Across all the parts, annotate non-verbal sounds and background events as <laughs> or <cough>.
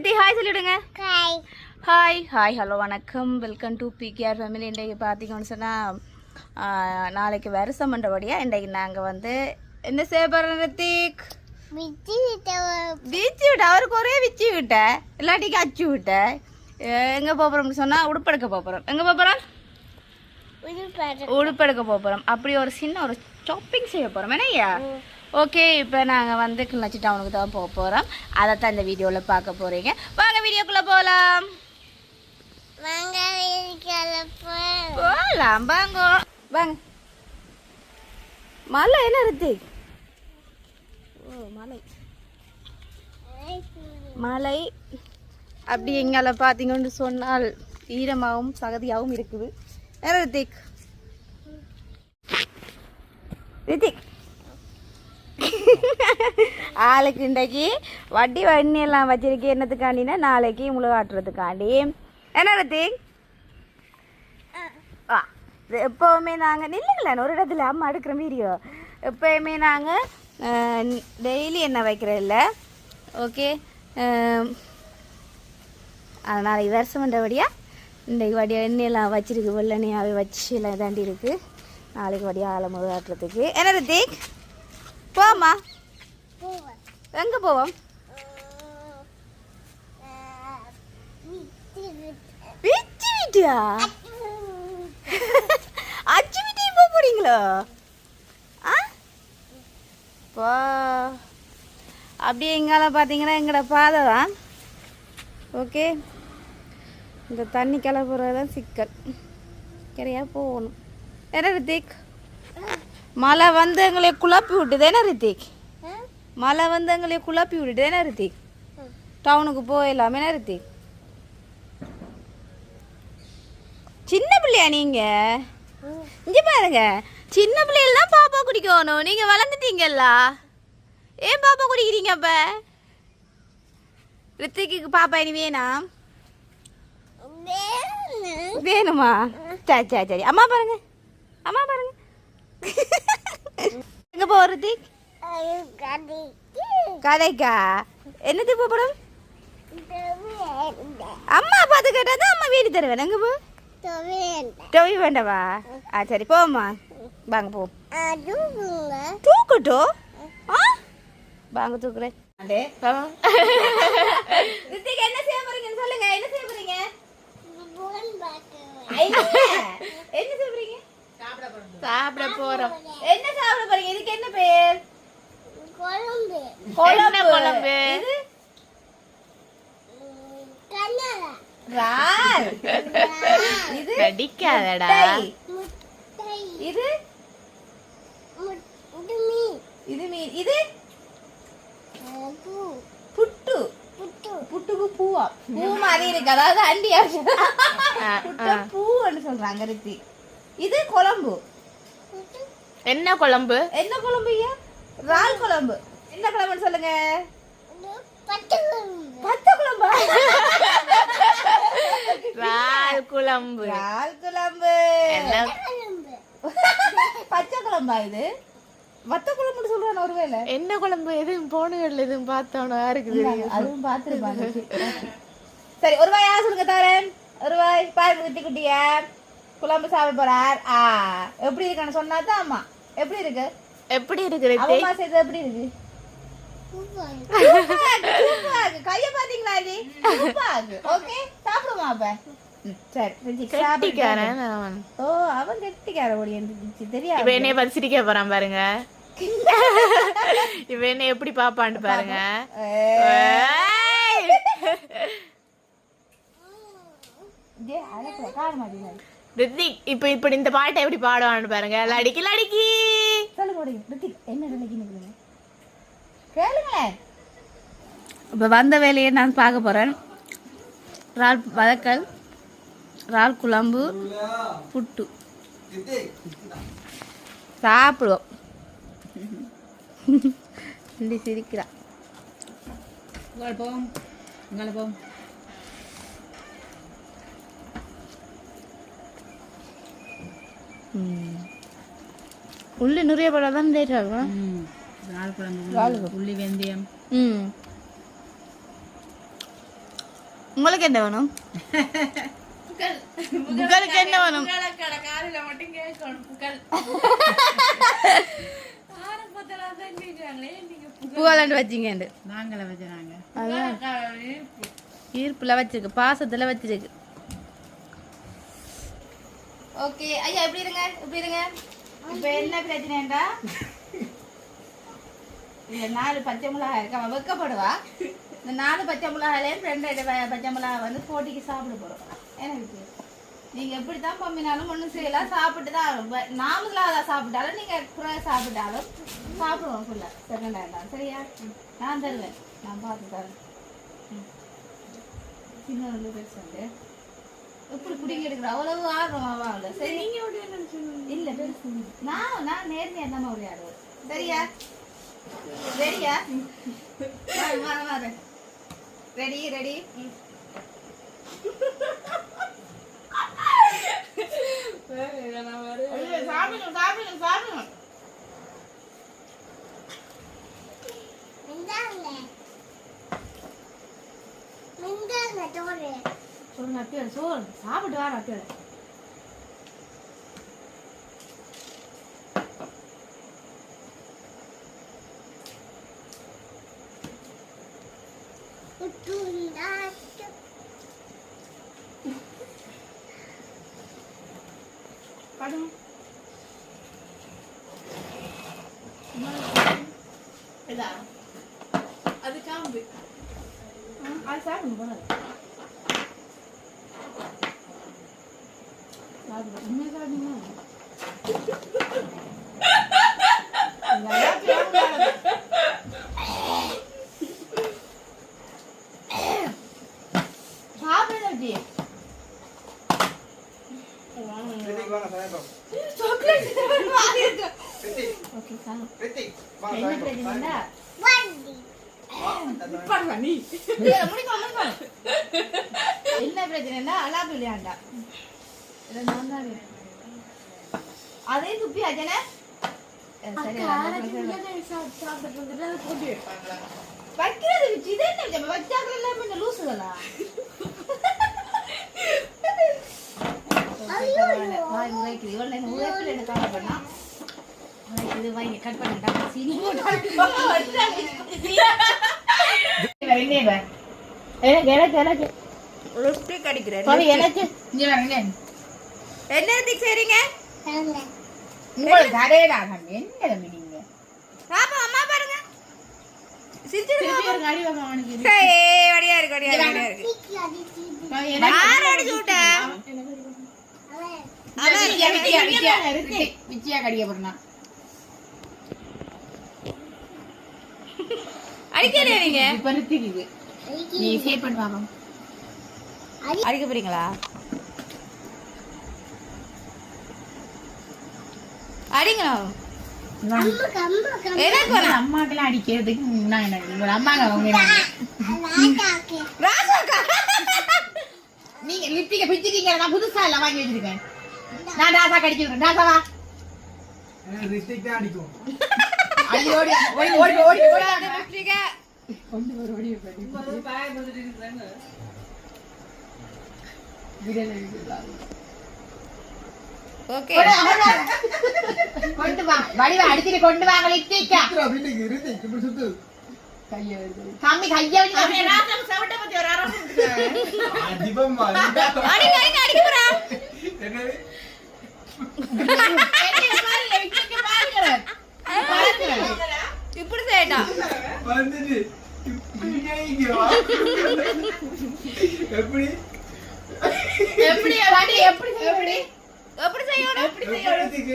Riddhi hi சொல்லிவிடுங்க காய் hi hi hello வணக்கம். Welcome to P K R family இன்றைக்கு பார்த்தீங்கன்னு சொன்னால் நாளைக்கு வருஷம் பண்ணுறபடியாக இன்றைக்கு நாங்கள் வந்து என்ன செய்ய போகிறோம் ரித்திக் விஜி விச்சி விட்ட அவருக்கு ஒரே விச்சி விட்ட இல்லாட்டிக்கு அச்சு விட்ட எங்கே போகிறோம்னு சொன்னால் உடுப்பெடுக்க போகிறோம் எங்கே போகிறோம் உடுப்பாடு உடுப்பெடுக்க. போகிறோம் அப்படி ஒரு சின்ன ஒரு ஷாப்பிங் செய்ய போகிறோம் என்னய்யா? ஓகே இப்போ நாங்கள் வந்து கிளச்சி டவுனுக்கு தான் போக போகிறோம் அதை தான் இந்த வீடியோவில் பார்க்க போகிறீங்க வாங்க வீடியோக்குள்ளே போகலாம் வாங்க போகலாம் வாங்க. வாங்க. மலை என்ன இருக்கு? ஓ மலை. மலை. அப்படி எங்களை பார்த்தீங்கன்னு சொன்னால் ஈரமாகவும் சகதியாகவும் இருக்குது. ரித்திக்? ரித்திக். ஆளுக்கு இன்றைக்கு வட்டி வண்ணி எல்லாம் வச்சிருக்கேன் என்னத்துக்காண்டினா நாளைக்கு முழு ஆட்டுறதுக்காண்டி. என்ன ரித்திக் ஆ எப்போவுமே நாங்கள் நில்லுங்களேன் ஒரு இடத்துல அம்மா எடுக்கிற வீடியோ எப்போயுமே நாங்கள் டெய்லி எண்ணெய் வைக்கிறது இல்லை ஓகே அதனால் வருஷம் பண்ணுறபடியாக இன்றைக்கு வடியாக எண்ணெயெல்லாம் வச்சிருக்கு வெள்ளெண்ணையாகவே வச்சு எல்லாம் தாண்டி இருக்குது நாளைக்கு வடியா ஆளை முதலாட்டுறதுக்கு என்ன ரித்திக் போமா எங்கே போவோம்? பிச்சு வீட்டியா? அச்சு வீட்டையும் போக போறீங்களோ? ஆ? பா. அப்படியே எங்கால பார்த்தீங்கன்னா எங்களோட பாதை தான். ஓகே. இந்த தண்ணி கிளப்புறது தான் சிக்கல். சரியா போகணும். என்ன ரித்திக் மழை வந்து எங்களை குழப்பி விட்டுது என்ன ரித்திக்? மழை வந்து எங்களை குழப்பி விட்டுது என்ன ரித்திக்? டவுனுக்கு போயிடலாம் என்ன ரித்திக்? சின்ன பிள்ளையா நீங்க? இங்க பாருங்க. சின்ன பிள்ளைகள் தான் பாப்பா குடிக்கணும். நீங்க வளர்ந்துட்டீங்கல்ல? ஏன் பாப்பா குடிக்கிறீங்க அப்ப? ரித்திக்கு பாப்பா இனி வேணாம் வேணுமா? சரி சரி சரி. அம்மா பாருங்க. அம்மா பாருங்க. <laughs> எங்க போ ரித்திக் கதைக்கா என்னது போகப்படும் அம்மா பார்த்து கேட்டா அம்மா வீடு தருவேன். எங்க போ? டொவி வேண்டவா? ஆ சரி போம்மா. வாங்க போ. தூக்கட்டும் ஆ? வாங்க தூக்குறேன். என்ன செய்ய போறீங்கன்னு சொல்லுங்க. என்ன செய்ய போறீங்க? என்ன செய்ய போறீங்க? சாப்பிட போறோம். என்ன சாப்பிட போறீங்க? இதுக்கு என்ன பேர்? குழம்பு. குழம்பு. குழம்பு? இது? நடிக்காதடா மீன். புட்டு. புட்டுக்கு பூவா. பூ மாதிரி இருக்கு. அதாவது அண்டி புட்டு பூன்னு சொல்றாங்க ரித்தி இது குழம்பு. என்ன குழம்பு? என்ன குழம்பு ஐயா? இறால் குழம்பு. என்ன குழம்புன்னு சொல்லுங்க. பச்சை குழம்பா? இறால் குழம்பு. இறால் குழம்பு. பச்சை குழம்பா இது? வத்த குழம்புன்னு சொல்றான் ஒருவேளை. என்ன குழம்பு? எதுவும் போனுகள் எதுவும் பார்த்தோன்னா இருக்குது? அதுவும் பார்த்துருப்பாங்க சரி ஒரு வாய் யார் சொல்லுங்க தரேன். ஒரு வாய் பாருங்க குட்டி குட்டிய. குழம்பு சாப்பிட போறார். ஆ எப்படி இருக்கான்னு சொன்னா தான் அம்மா. எப்படி இருக்கு? எப்படி இருக்குது அம்மா செய்தது எப்படி இருக்கு? இருக்கு, இருக்கு. கைய பாத்தீங்களா இது? இருக்கு. ஓகே சாப்பிடுமா அப்ப? ஓ அவன் கெட்டிக்கார ஓடி தெரியாது. இவ என்னைய பார்த்து சிரிக்க போறான் பாருங்க. <laughs> இவ என்ன எப்படி பாப்பான்னு பாருங்க. கார ரித்திக் இப்ப இப்படி இந்த பாட்டை எப்படி பாடுவான்னு பாருங்க. லடிக்கி லடிக்கி. இப்போ வந்த வேலையை நான் பார்க்க போகிறேன் இறால் வதக்கல் இறால் குழம்பு புட்டு. சாப்பிடுவோம். <laughs> இப்படி சிரிக்கிறா. ம். உள்ளி நிறைய படம் தான் லேட் ஆகும் இறால் குழம்பு உள்ளி வெந்தயம். ம். உங்களுக்கு என்ன வேணும்? உங்களுக்கு என்ன வேணும்? புகழண்டு வச்சிங்கண்டு. நாங்கள வச்சுறாங்க அதான் ஈர்ப்புல வச்சிருக்கு பாசத்துல வச்சிருக்கு. ஓகே. ஐயா எப்படி இருங்க? எப்படி இருங்க? இப்ப என்ன பிரச்சனைடா இந்த நாலு பச்சை மிளகாய் இருக்கு? அவன் வெக்கப்படுவா. இந்த நாலு பச்சை மிளகாயிலேயும் ரெண்டு பச்சை மிளகாய் வந்து போட்டிக்கு சாப்பிட போறோம். எனக்கு நீங்கள் நீங்க எப்படி தான் பம்பினாலும் ஒன்றும் செய்யலாம் சாப்பிட்டு தான் நாமளாக அதை சாப்பிட்டாலும் நீங்க குறை சாப்பிட்டாலும் சாப்பிடுவோம் ஃபுல்லாக செகண்ட் சரியா? நான் தருவேன். நான் பார்த்து தரேன். ம். சின்ன வந்து பேர் எப்படி குடிங்க எடுக்கிற அவ்வளவு ஆர்வமாவா அவள. சரி. இல்ல பெருசு நான் நான் நேர்மையா தான் விளையாடுவேன் சரியா? ரெடியா வர வர ரெடி ரெடி சாப்பிடணும் சாப்பிடணும் சாப்பிடணும் மிந்தாங்க மிந்தாங்க தோறு சொல்லு நப்பியோட சோறு. சாப்பிட்டு வா நப்பியோட உட்டுண்டாட்டு படும் இதா அது காம்பு அது சாப்பிடுங்க போனது சாப்பிடு உண்மையை சாப்பிடுங்க சாப்பிடுங்க அப்படி ரித்திக் வாங்க சாயந்தரம் ஓகே சாப்பிடு ரித்திக் என்ன பிரச்சனைனா அலாபி விளையாண்டா. அதே துப்பி அஜன வைக்கிறது வச்சு இது என்ன விஜயம்? வச்சாக்கள் எல்லாமே இந்த லூசுகளா? வாய் உரைக்குது. இவள் என்ன காண பண்ணா? உரைக்குது, வாங்க, cut பண்ணிட்டா. சீனி எனக்கு எனக்கு எனக்கு சாரி எனக்கு உங்களுக்கு என்ன நீங்க பாப்பா அம்மா பாருங்க சிரிச்சிருங்க அடி வாங்க அவனுக்கு ஏய், இருக்கு இருக்கு இருக்கு யார் அடிச்சு அவன் கடிக்க அடிக்கலையா நீங்க? இப்ப ரித்திக் இது நீ சேவ் பண்ணி பாப்போம் அடிக்க போறீங்களா? வேணாம் அம்மாக்கெல்லாம் அடிக்கிறதுக்கு நான் அம்மாங்க நீங்க லிப்டிக்க பிச்சுக்கீங்க. நான் புதுசா எல்லாம் வாங்கி வச்சிருக்கேன். நான் ராசா கடிக்கிறேன் ராசாவா தான் அடிக்கும். ஐயோ <laughs> ஓடி ஓடி ஓடி ஓடி ஓடி. லிப்ஸ்டிக்க கொண்டு வர ஓடி போய் ஓகே. கொண்டு வா. வடிவ அடிச்சிட்டு கொண்டு வாங்க லிப்டிக்கா ரித்திக் ரித்திக் இப்படி சுத்து. கம்மி கைய வச்சு அதிபம்மா அடிங்க அடிங்க அடிக்க போறா. என்னது? இப்படி வந்துட்டு எப்படி எப்படி வண்டி எப்படி? எப்படி எப்படி செய்யணும்? எப்படி? எப்படி ரித்திக்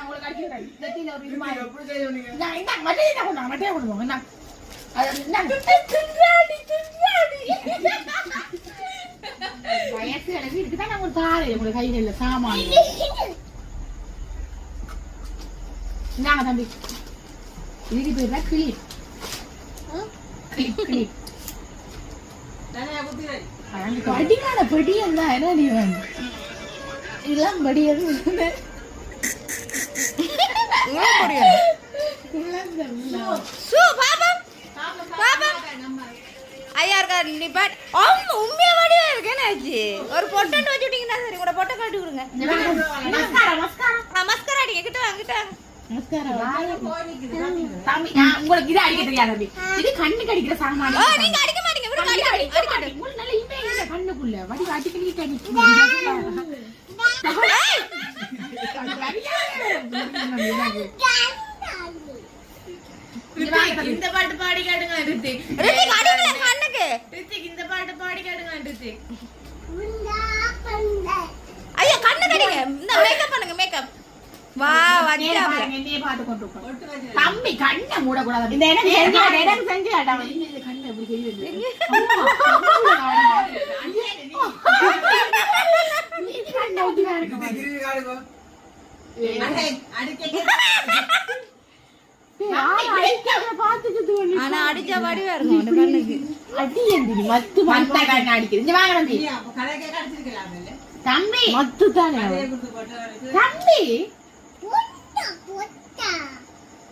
உங்களுக்கு அடிக்கிறேன் நெத்தியில ஒரு இது ரித்திக் மாதிரி. எப்படி செய்ய நீங்க நான் என்ன மட்டையை தான் கொண்டாங்க மட்டையை கொடுங்க என்ன அது என்ன வயசு எனக்கு இருக்குதான் நான் ஒரு தாரை உங்களுக்கு கையில சாமான் இந்தாங்க தம்பி? இதுக்கு பேர் தான் கிளிப் கிளிப் கிளிப் படிக்கான படி எல்லாம் என்ன நீ வந்து இதெல்லாம் படி எதுவும் ஐயா இருக்கா நிப்பாட் ஆமா உண்மையா வடிவா இருக்கு என்னாச்சு ஒரு பொட்டை வச்சு விட்டீங்கன்னா சரி கூட பொட்டை கட்டி கொடுங்க மஸ்காரா மஸ்காரா ஆ, மஸ்கரா அடிங்க கிட்ட வாங்க கிட்ட வாங்க உங்களுக்கு இது அடிக்க தெரியாது தம்பி? இது கண்ணுக்கு அடிக்கிற சாமான். ஓ நீங்க அடிக்க மாட்டீங்க விடுங்க அடிக்க அடிக்க அடிக்க உங்களுக்கு நல்ல இமே இல்ல கண்ணுக்குள்ள. வடி அடிக்கடி அடிக்க இந்த பாட்டு பாடி காட்டுங்க ரித்திக். ரித்திக் அடிக்கல கண்ணுக்கு. ரித்திக் இந்த பாட்டு பாடி காட்டுங்க ரித்திக் உண்டா பண்டை ஐயா கண்ணுக்கு அடிங்க இந்த மேக்கப் பண்ணுங்க மேக்கப் வா வச்சா என்னையே பார்த்து கொண்டு. தம்பி கண்ணை மூடக்கூடாது இந்த இடம் செஞ்சு இடம் செஞ்சு கண்ணை இப்படி செய்யுது. கண்ணை ஊத்தி வேற சுத்து பண்ணி. ஆனா அடிச்சா வடிவா இருக்கும் கண்ணுக்கு அடி எந்திரி, மத்து மத்த கண்ணை அடிக்குது. இங்க வாங்க தம்பி. தம்பி மத்து தானே. தம்பி பொட்டா பொட்டா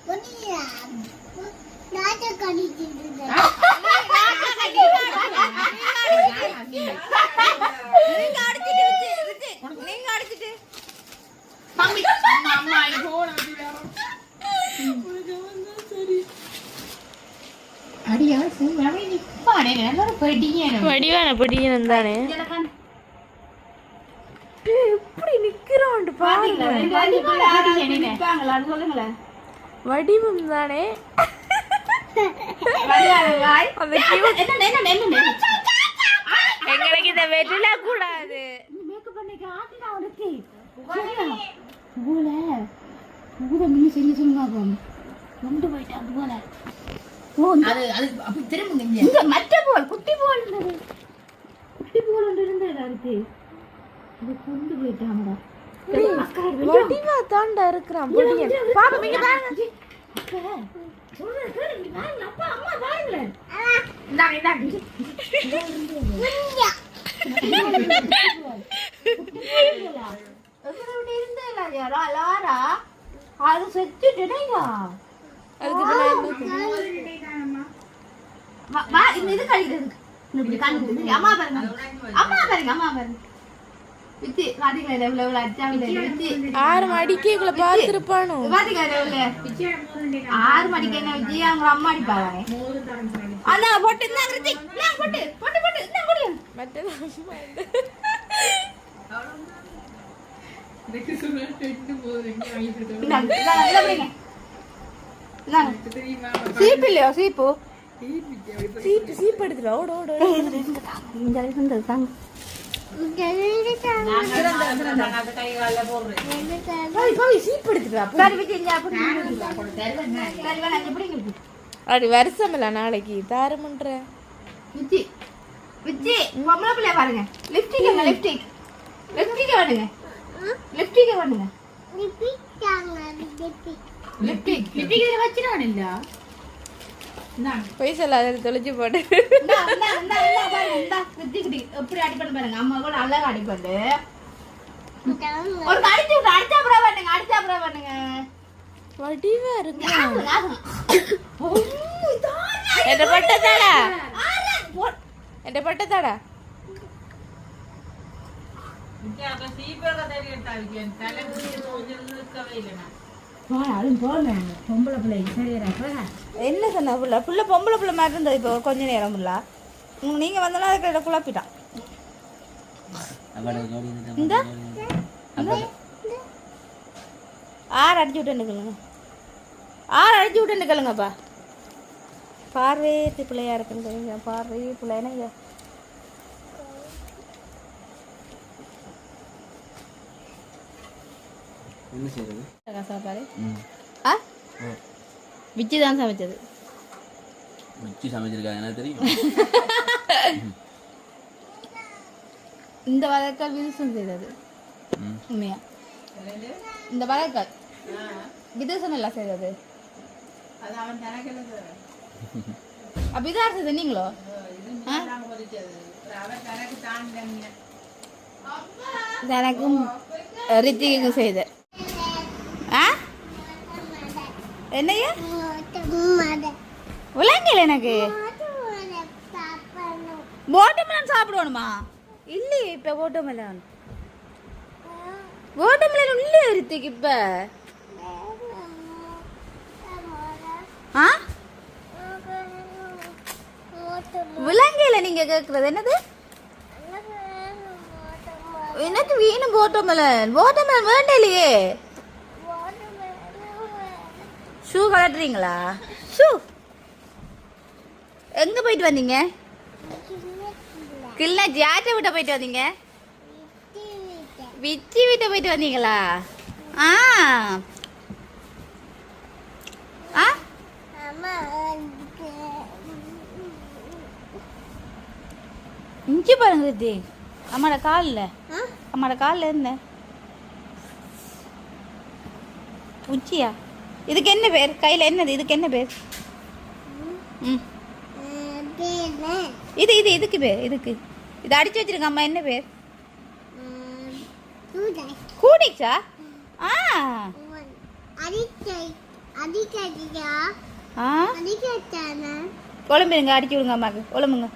பொடியா நாட்ட கடிச்சிட்டு நீங்க அடிச்சிட்டு விஜி, விஜி, நீங்க அடிச்சிட்டு தம்பி அம்மா அம்மா எனக்கு போன அடியா சும்மாவே நிப்பானே எல்லாரும் படிக்கணும் வடிவான படிக்கணும் தானே? எப்படி நிக்கிறோம் பாருங்க வடிவம் தானே? எங்களுக்கு இந்த வெற்றில கூடாது. அது அது அப்படி திரும்புங்க இங்க. மற்ற போல் குட்டி போல் இருந்தது. குட்டி போல் ஒன்று இருந்தது அதுக்கு அது கொண்டு போயிட்டாங்கடா. வடிவா தாண்டா இருக்கிறான் பொடியன். பாப்பா நீங்க பாருங்க. அக்கா, சொல்றேன் கேளு, இங்க பாருங்க, அப்பா அம்மா பாருங்களேன் இந்தாங்க இந்தாங்க. எவ்வளவு இருந்தேன் யாரா லாரா அது செத்துட்டுடேங்க அதுக்கு மேல என்ன? வா- வா இந்த இது கழிக்கிறது அம்மா பாருங்க அம்மா பாருங்க அம்மா பாருங்க வித்தி பாத்தீங்களா எவ்வளவு அடிச்சாங்க ஆறு பாத்தீங்களா எவ்வளவு என்ன அவங்க அம்மா அடிப்பாங்க அண்ணா போட்டு இந்த கிருத்தி நான் போட்டு போட்டு போட்டு இந்த குடி மற்றது அம்மா இல்லை. இந்தாங்க இந்தாங்க இதை பிடிங்க இந்தாங்க சீப்பு இல்லையோ சீப்பு? சீப்பு சீப்பு எடுத்துட்டு ஓட. இந்த தாங்க. அப்படி நாளைக்கு. தாரமன்ற. விஜி விஜி பொம்பளை பிள்ளைய பாருங்க. லிப்டிக் லிப்டிக் லிப்டிக் வேணுங்க லிப்டிக் லிப்பி லிப்டிக் லிப்டிக் இதை வச்சிடான் இல்ல போய் சொல்லாத தொலைச்சு போட்டு எப்படி அடிப்பண்ணு பாருங்க அம்மா கூட அழகா அடிப்பண்ணு ஒரு அடிச்சு விட்டு அடிச்சா அப்புறம் பண்ணுங்க அடிச்சா அப்புறம் பண்ணுங்க வடிவா இருக்கு ஆகுங்க, ஆகுங்க. ஓ, இதானே. என்ற பட்டத்தாடா ஆறா, போ- என்ற பட்டத்தாடா என்ன சொன்ன புள்ள? புள்ள பொம்பளை புள்ள மாதிரி இருந்தது இப்போ கொஞ்ச நேரம் புள்ள. நீங்க வந்தாலும் அதுக்கு குழப்பிட்டான். இந்த. ஆறு அடிச்சு விட்டு ஆறு அடிச்சு விட்டு நிற்கலுங்கப்பா பார்வையே பிள்ளையா இருக்குன்னு தெரியுங்க பார்வையே பிள்ளைனா என்ன செய்யறது சாப்பாடு? ஆ? விச்சி தான் சமைச்சது. வச்சு சமைச்சிருக்காங்க எனக்கு தெரியும்? <laughs> இந்த வழக்கால் விதுசம் செய்தது. உண்மையா? இந்த வழக்கால் விதுசம் எல்லாம் செய்தது. அப்ப இதா செய்தது நீங்களோ? எனக்கும் ரித்திக்கும் செய்த என்னையா விளங்கல எனக்கு. வாட்டர்மெலன் சாப்பிடணுமா? இல்லையே இப்போ வாட்டர்மெலன் வாட்டர்மெலன் இல்லையே ரித்திக் இப்போ. ஆ? விலங்கையில நீங்க கேக்குறது என்னது? எனக்கு வேணும் வாட்டர்மெலன் வாட்டர்மெலன் வேண்டாம் இல்லையே ஷூ கலட்டுறீங்களா ஷூ எங்க போயிட்டு வந்தீங்க? கிளிநொச்சி யார்கிட்ட விட்ட போயிட்டு வந்தீங்க? விச்சி வீட்டை போயிட்டு வந்தீங்களா? ஆ. ஆ? இஞ்சி பாருங்க ரித்தி அம்மாட காலில். அம்மாட காலில் இருந்த உச்சியா? இதுக்கு என்ன பேர்? கையில் என்னது? இதுக்கு என்ன பேர்? ம். இது இது இதுக்கு பேர் இதுக்கு. இது அடிச்சு வச்சிருக்க அம்மா என்ன பேர்? கூடிச்சா ஆ. அடிக்கை ஆ அடிச்சு விடுங்க அம்மாக்கு. உடம்புங்க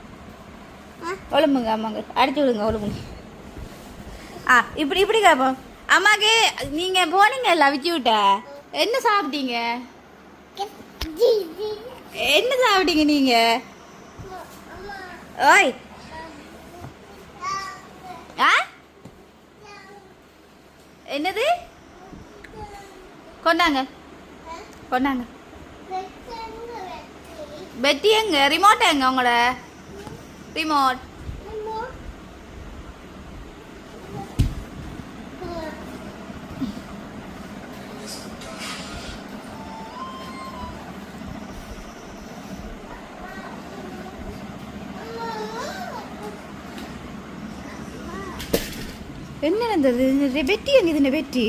ஒழும்புங்க அம்மாங்க அடிச்சு விடுங்க உடம்புங்க ஆ இப்படி இப்படி கேட்போம் அம்மாக்கு நீங்கள் போனீங்கல்ல விச்சு விட்ட? என்ன சாப்பிட்டீங்க? என்ன சாப்பிட்டீங்க நீங்க? ஓய். ஆ? என்னது? கொண்டாங்க. கொண்டாங்க. பெட்டி எங்க? ரிமோட் எங்க உங்களோட ரிமோட் என்ன நடந்தது இந்த பெட்டி எங்க இதுன பெட்டி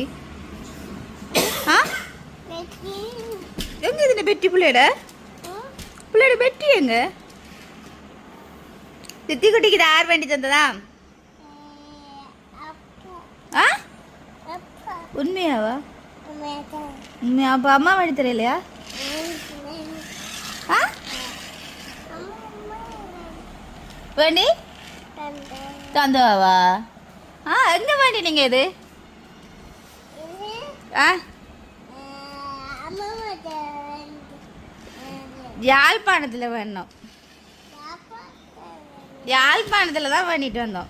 ஆ? எங்க இதுன பெட்டி பிள்ளையோட? பிள்ளையோட பெட்டி எங்க? சித்தி குட்டிக்கு இது ஆர் வேண்டி தந்ததா? ஆ? உண்மையாவா? உண்மையா? அப்போ அம்மா வேண்டி தெரியலையா ஆ? வேண்டி? தந்தவாவா? ஆ எங்க வேண்டி நீங்க இது? ஆ? யாழ்ப்பாணத்தில் வேணும். யாழ்ப்பாணத்தில் தான் வேண்டிட்டு வந்தோம்.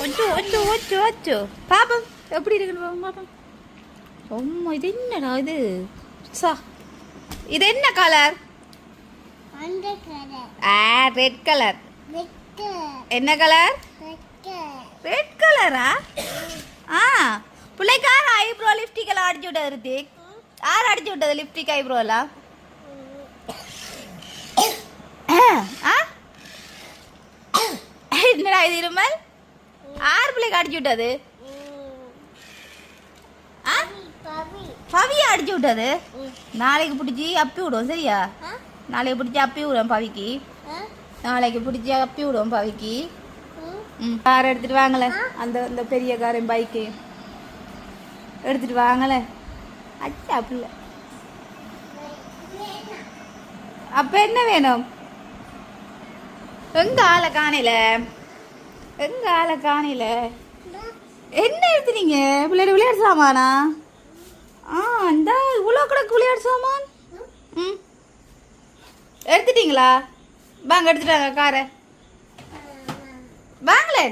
ஒச்சு ஒச்சு ஒச்சு ஒச்சு. பாப்போம் எப்படி இருக்குன்னு பாப்போம் அம்மா இது என்னடா இது? சா இது என்ன கலர் ஆ ரெட் கலர் என்ன கலர்? ரெட் கலரா ஆ? பிள்ளைக்கு யார் ஐப்ரோ லிப்ஸ்டிக் எல்லாம் அடிச்சு விட்டது ரித்திக். யார் அடிச்சு விட்டது லிப்ஸ்டிக் ஐப்ரோ எல்லாம் என்னடா இது இருமல்? ஆறு பிள்ளைக்கு அடிச்சு விட்டது? பவியை அடிச்சு விட்டது? நாளைக்கு பிடிச்சி அப்பி விடுவோம் சரியா நாளைக்கு பிடிச்சி அப்பி விடுவோம் பவிக்கு. நாளைக்கு பிடிச்சி அப்பி விடுவோம் பவிக்கு. ம். கார் எடுத்துட்டு வாங்கல அந்த அந்த பெரிய கார் பைக்கு. எடுத்துட்டு வாங்கல அச்சா பிள்ளை. அப்ப என்ன வேணும்? எங்க ஆளை காணையில எங்க ஆளை காணையில என்ன எடுத்துனீங்க? பிள்ளையோட விளையாட்டு சாமானா? ஆ இந்த இவ்வளோ கிடக்கு விளையாட்டு சாமான். ம். எடுத்துட்டீங்களா? வாங்க எடுத்துட்டாங்க காரை. வாங்களே.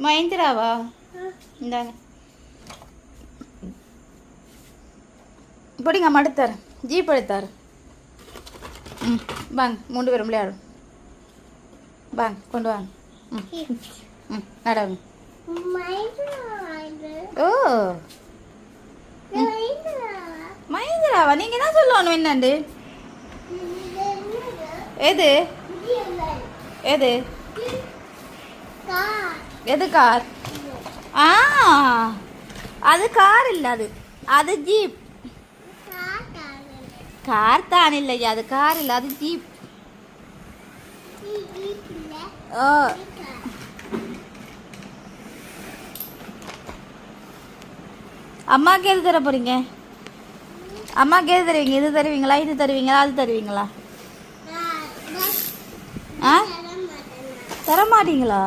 மஹிந்திராவா? இந்தாங்க. பிடிங்க அம்மா எடுத்தாரு ஜீப் எடுத்தாரு ம் வாங்க மூணு பேரும் விளையாடும் வாங்க கொண்டு வாங்க. ம் ம் நடவுங்க ஓ. மகேந்திராவா? நீங்கள் தான் சொல்லணும் என்னண்டு? எது? எது? எது கார்? ஆ அது கார் இல்லை அது. அது ஜீப். கார் தான் இல்லையா அது கார் இல்லை அது ஜீப். ஓ. அம்மாக்கு எது தர போறீங்க? அம்மாக்கு எது தருவீங்க? இது தருவீங்களா? இது தருவீங்களா? அது தருவீங்களா? ஆ? தர மாட்டீங்களா?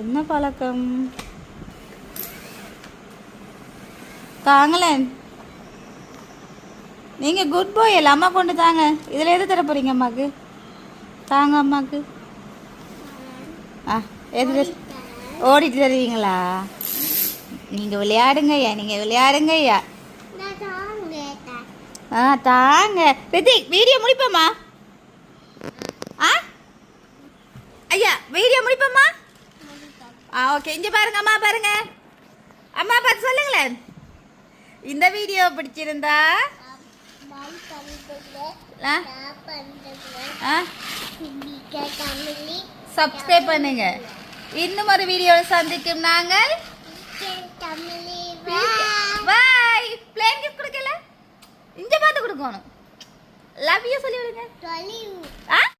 என்ன பழக்கம்? தாங்களேன். நீங்க குட் பாய் இல்ல அம்மா கொண்டு தாங்க. இதுல எது தர போறீங்க அம்மாக்கு? தாங்க அம்மாக்கு. ஆ எது ஓடிட்டு தருவீங்களா? நீங்க விளையாடுங்க ஐயா நீங்க விளையாடுங்க ஐயா நான் தாங்கேட்டேன் ஆ தாங்க. ரித்திக் வீடியோ முடிப்போமா ஆ? ஐயா வீடியோ முடிப்போமா ஆ ஓகே இங்க பாருங்க அம்மா பாருங்க. அம்மா பார்த்து சொல்லுங்களேன். இந்த வீடியோ பிடிச்சிருந்தா? சப்ஸ்கிரைப் பண்ணுங்க. இன்னும் ஒரு வீடியோவில் சந்திக்கும் நாங்கள். பாய் பிளேன் கிஃப்ட் கொடுக்கல? இங்க பார்த்து கொடுக்கணும். லவ் யூ சொல்லி விடுங்க